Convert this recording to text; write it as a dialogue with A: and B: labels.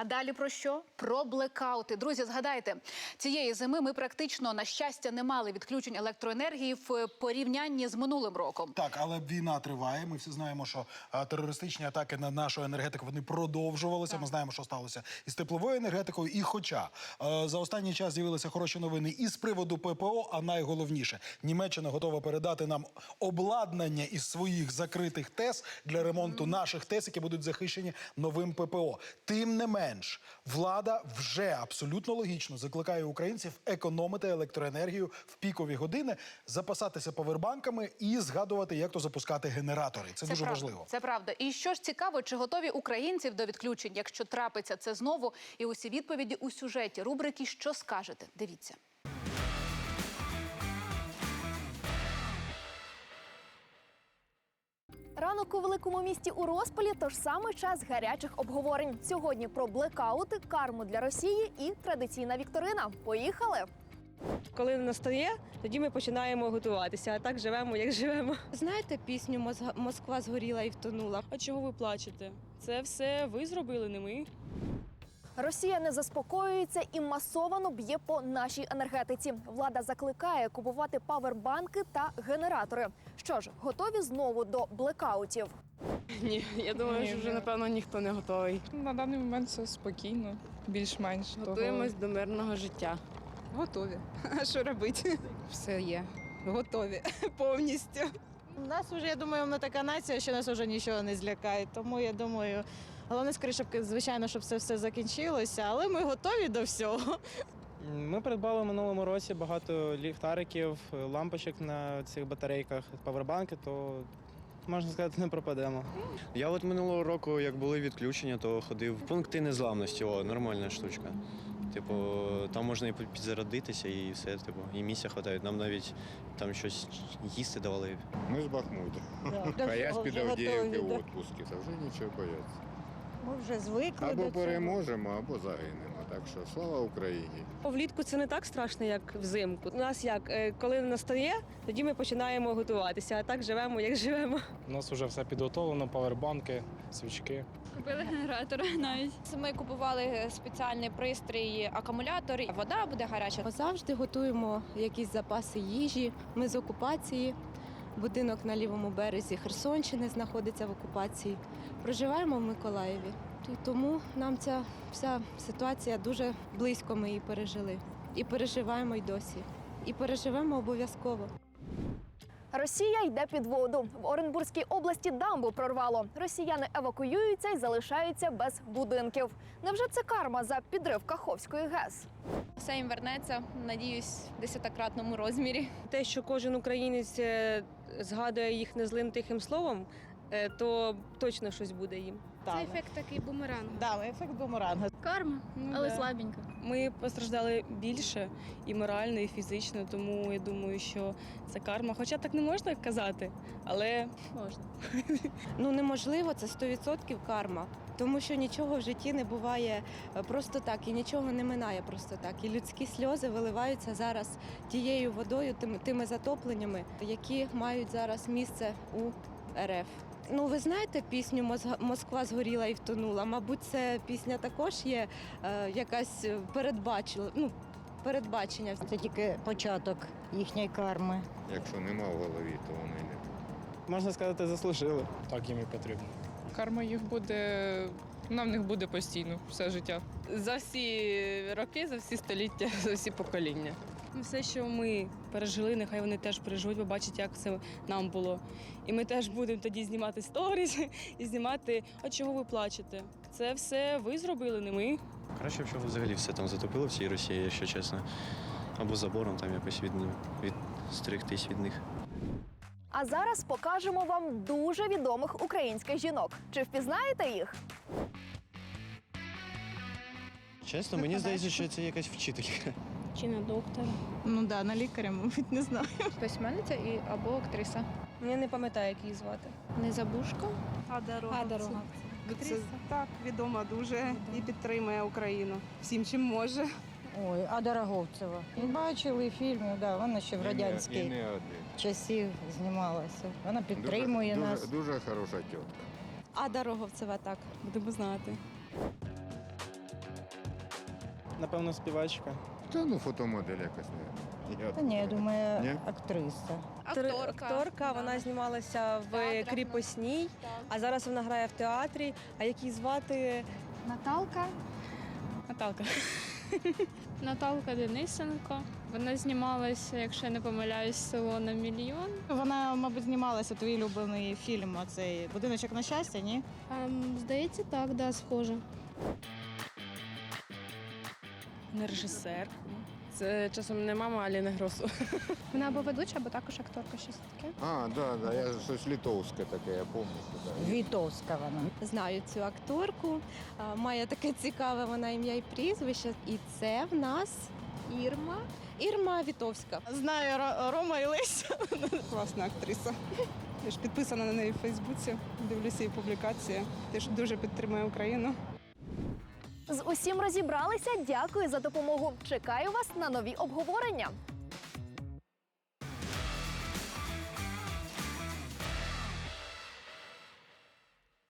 A: А далі про що? Про блекаути. Друзі, згадайте, цієї зими ми практично на щастя не мали відключень електроенергії в порівнянні з минулим роком.
B: Так, але війна триває. Ми всі знаємо, що а, терористичні атаки на нашу енергетику вони продовжувалися. Ми знаємо, що сталося із тепловою енергетикою. І хоча е, за останній час з'явилися хороші новини і з приводу ППО, а найголовніше, Німеччина готова передати нам обладнання із своїх закритих ТЕС для ремонту наших ТЕС, які будуть захищені новим ППО. Тим не менш, влада вже абсолютно логічно закликає українців економити електроенергію в пікові години, запасатися повербанками і згадувати, як то запускати генератори. Це, дуже
A: правда.
B: важливо.
A: Це правда. І що ж цікаво, чи готові українців до відключень, якщо трапиться це знову? І усі відповіді у сюжеті рубрики Що скажете? Дивіться.
C: Ранок у великому місті у розпалі, тож саме час гарячих обговорень. Сьогодні про блекаути, карму для Росії і традиційна вікторина. Поїхали!
D: Коли настає, тоді ми починаємо готуватися. А так живемо, як живемо.
E: Знаєте пісню Москва згоріла і втонула?
F: А чого ви плачете? Це все ви зробили, не ми.
C: Росія не заспокоюється і масовано б'є по нашій енергетиці. Влада закликає купувати павербанки та генератори. Що ж, готові знову до блекаутів?
F: Ні, я думаю, що вже напевно ніхто не готовий.
G: На даний момент все спокійно, більш-менш. того-
F: Готуємось до мирного життя.
G: Готові. А що робити?
H: Все є. Готові повністю.
I: У нас вже, я думаю, вона така нація, що нас вже нічого не злякає. Тому я думаю, головне скоріше, щоб, звичайно, щоб це все закінчилося, але ми готові до всього.
J: Ми придбали в минулому році багато ліхтариків, лампочок на цих батарейках, павербанки, то можна сказати, не пропадемо.
K: Я от минулого року, як були відключення, то ходив в пункти незламності. О, нормальна штучка. Типу, там можна і підзарядитися, і все, типу, і місця хватає. Нам навіть там щось їсти давали.
L: Ми з Бахмута. А я з Підавдіївки в відпустці, та вже нічого бояться.
H: Ми вже звикли
L: Або
H: до цього.
L: переможемо, або загинемо. Так що слава Україні.
D: Влітку це не так страшно, як взимку. У нас як, е, коли настає, тоді ми починаємо готуватися. А так живемо, як живемо.
J: У нас вже все підготовлено, павербанки, свічки.
F: Купили генератор навіть.
E: Ми купували спеціальний пристрій акумулятор. Вода буде гаряча.
H: Ми завжди готуємо якісь запаси їжі. Ми з окупації. Будинок на лівому березі Херсонщини знаходиться в окупації. Проживаємо в Миколаєві. Тому нам ця вся ситуація дуже близько ми її пережили. І переживаємо й досі. І переживемо обов'язково.
C: Росія йде під воду. В Оренбурзькій області дамбу прорвало. Росіяни евакуюються і залишаються без будинків. Невже це карма за підрив Каховської ГЕС?
E: Все їм вернеться, надіюсь, в десятикратному розмірі.
D: Те, що кожен українець е, згадує їх незлим тихим словом, то точно щось буде їм.
I: Так,
F: ефект такий бумеранг.
I: да, ефект бумеранга.
F: Карма, але
E: да.
F: слабенько. Ми постраждали більше і морально, і фізично, тому я думаю, що це карма. Хоча так не можна казати, але можна.
H: Ну неможливо, це 100% карма. Тому що нічого в житті не буває е, просто так, і нічого не минає просто так. І людські сльози виливаються зараз тією водою, тими затопленнями, які мають зараз місце у РФ. Ну, ви знаєте пісню Москва згоріла і втонула. Мабуть, це пісня також є е, якась передбачила, ну, передбачення.
M: Це тільки початок їхньої карми.
L: Якщо нема в голові, то воно й не.
J: Можна сказати, заслужили. Так їм і потрібно.
G: Карма їх буде. Вона в них буде постійно все життя.
F: За всі роки, за всі століття, за всі покоління. Все, що ми пережили, нехай вони теж переживуть, побачать, як це нам було. І ми теж будемо тоді знімати сторіс і знімати, а чого ви плачете? Це все ви зробили, не ми.
K: Краще щоб взагалі все там затопило в цій Росії, якщо чесно. Або забором там якось від, відстригтись від них.
C: А зараз покажемо вам дуже відомих українських жінок. Чи впізнаєте їх?
K: Чесно, мені здається, що це якась вчителька.
F: Чи на доктора?
I: Ну да, на лікаря, мабуть, не знаю.
E: Письменниця і або актриса.
D: Я не пам'ятаю, як її звати.
E: Не забушка.
G: А дорога. Це так відома дуже і підтримує Україну всім, чим може.
M: Ой, а Дороговцева. Бачили фільми, да, вона ще в радянській часі знімалася. Вона підтримує
L: дуже,
M: нас.
L: Дуже, дуже хороша тітка.
E: А Дороговцева так.
F: Будемо знати.
J: Напевно, співачка.
L: Та ну фотомодель якась, не.
M: Та ні, я думаю,
L: Ні?
M: актриса.
E: Акторка.
D: Акторка, вона знімалася в
E: Театрах,
D: кріпосній, а зараз вона грає в театрі. А як її звати?
C: Наталка.
F: Наталка. Наталка Денисенко. Вона знімалася, якщо я не помиляюсь, село на мільйон.
I: Вона, мабуть, знімалася твій улюблений фільм. Оцей будиночок на щастя, ні?
F: здається, так, да, схоже. Не режисер. Це часом не мама Аліни Гросу.
E: Вона або ведуча, або також акторка, щось таке.
L: А, да, да, я щось литовське таке, я пам'ятаю. Да.
M: Вітовська вона.
H: Знаю цю акторку. а, Має таке цікаве вона ім'я і прізвище. І це в нас Ірма. Ірма Вітовська.
I: Знаю Ро- Рома і Леся.
G: Класна актриса. Я ж підписана на неї в Фейсбуці, дивлюся її публікації. Теж дуже підтримує Україну.
C: З усім розібралися. Дякую за допомогу. Чекаю вас на нові обговорення.